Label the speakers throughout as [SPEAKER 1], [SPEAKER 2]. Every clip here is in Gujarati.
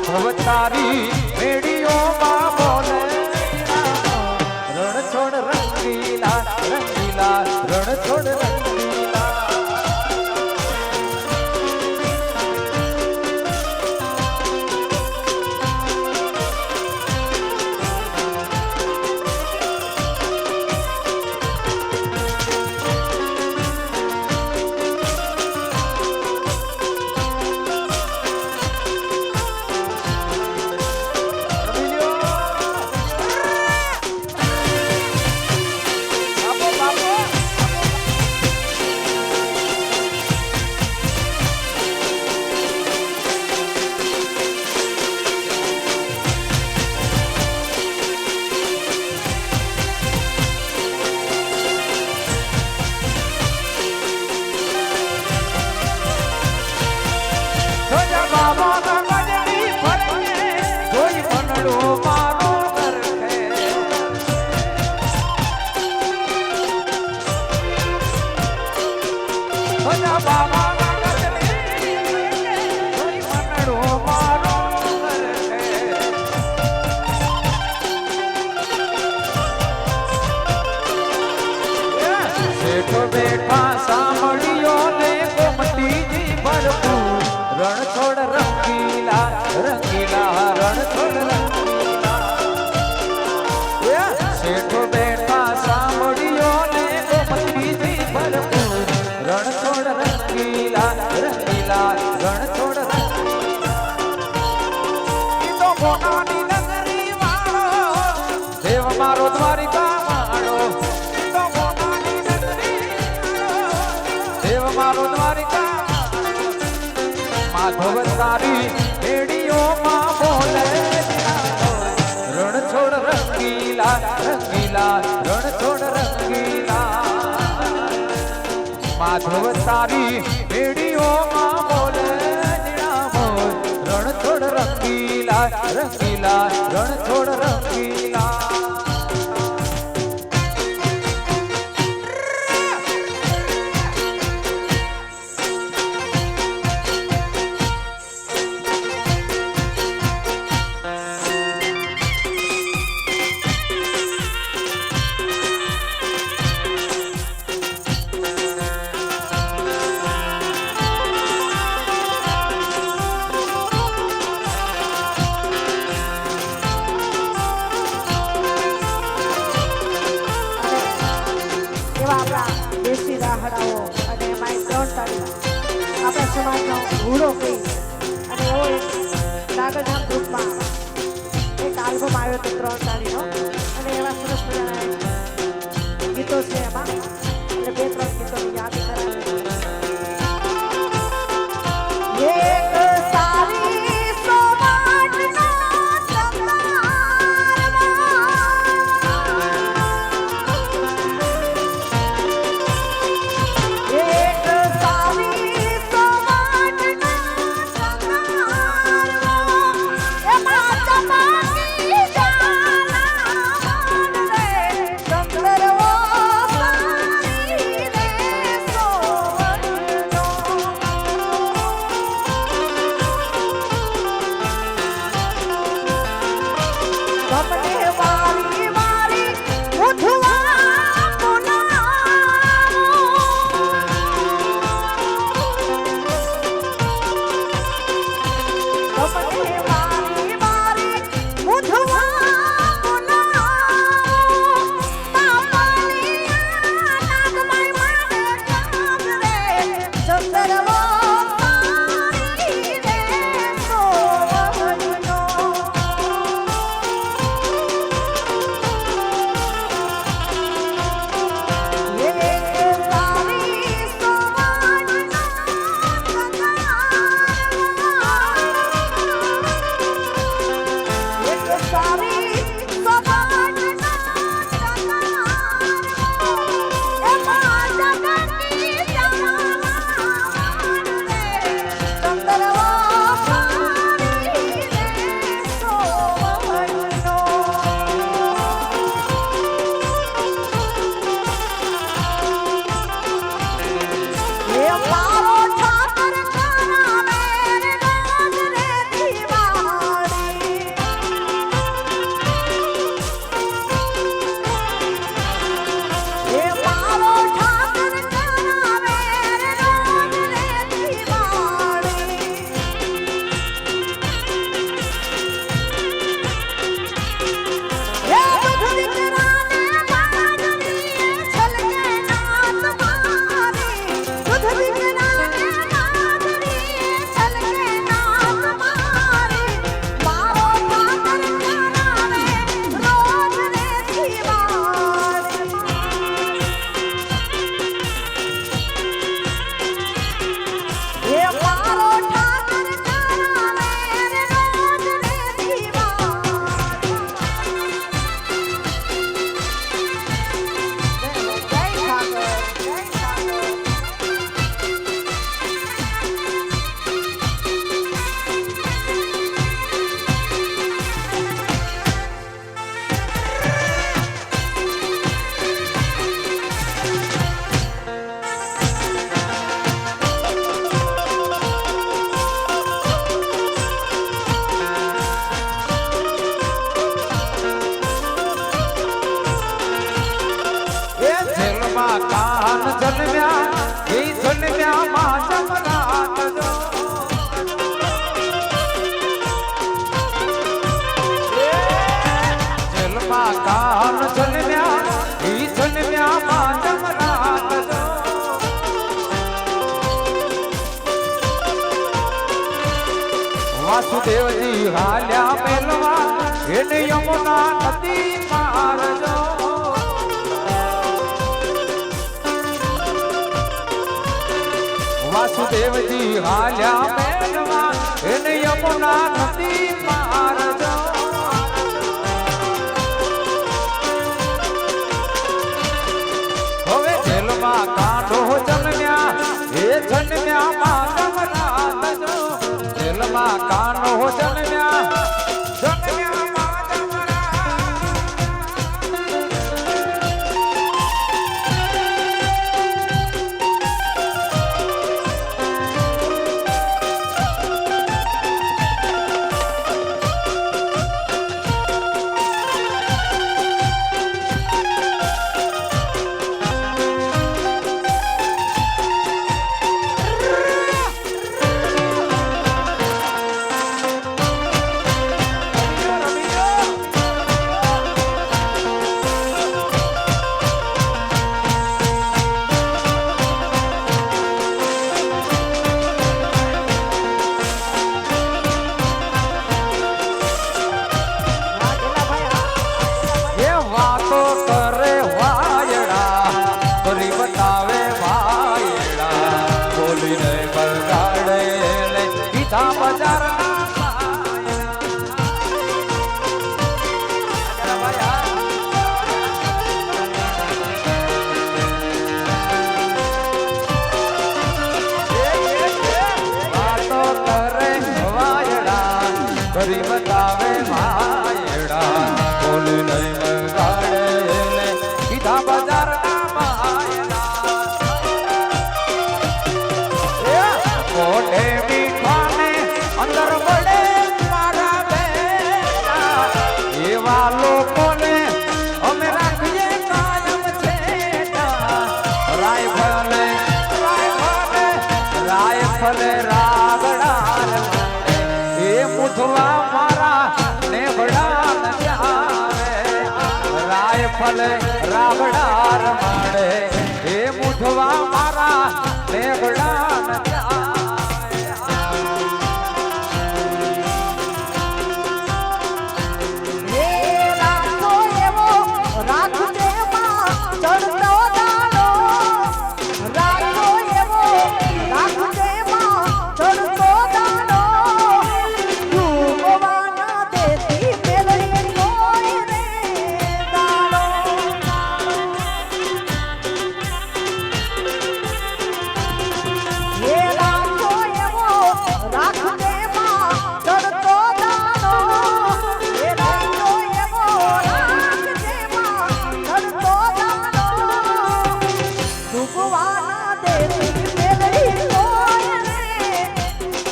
[SPEAKER 1] માધવ તારી રેડિયોમાં માધવ તારી રેડિયોમાં બોલે રણછોડ રંગીલા રંગીલા રણછોડ રંગીલા માધવ તારી રેડિયોમાં બોલે રણછોડ રંગીલા રંગીલા, રણછોડ રંગીલા. Göz neye bak. મહાદેવજી હાલ્યા પેલવા એને યમુના નદી મારજો વાસુદેવજી હાલ્યા પેલવા એને યમુના નદી મારજો હવે જેલમાં કાંઠો જન્મ્યા, એ જન્મ્યા માનવ માં કાનો જન્મ્યા.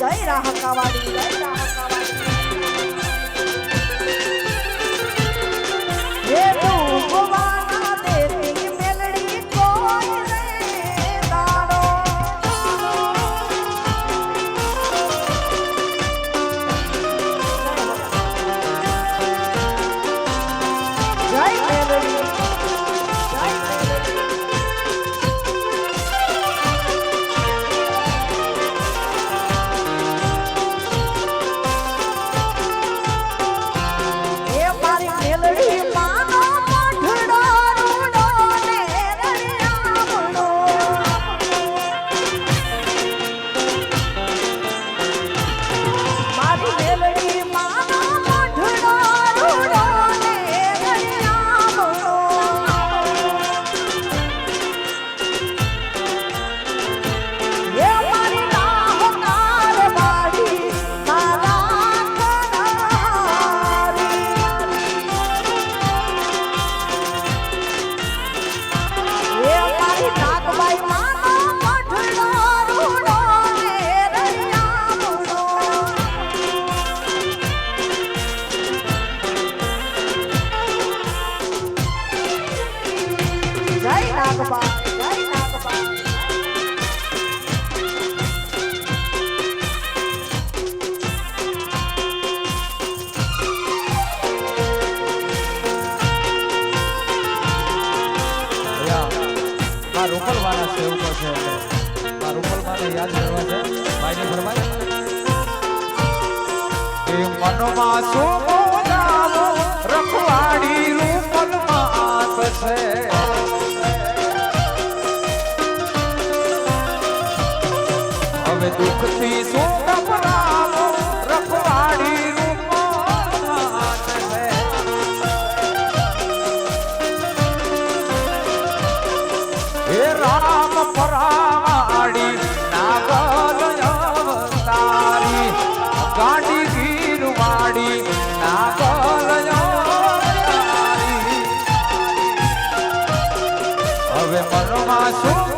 [SPEAKER 2] જય
[SPEAKER 1] રાહ કાવાડી મનમાં શું મોજાવો રખવાડી રૂપલમાં છે. હવે દુઃખથી હવે મનમાં શું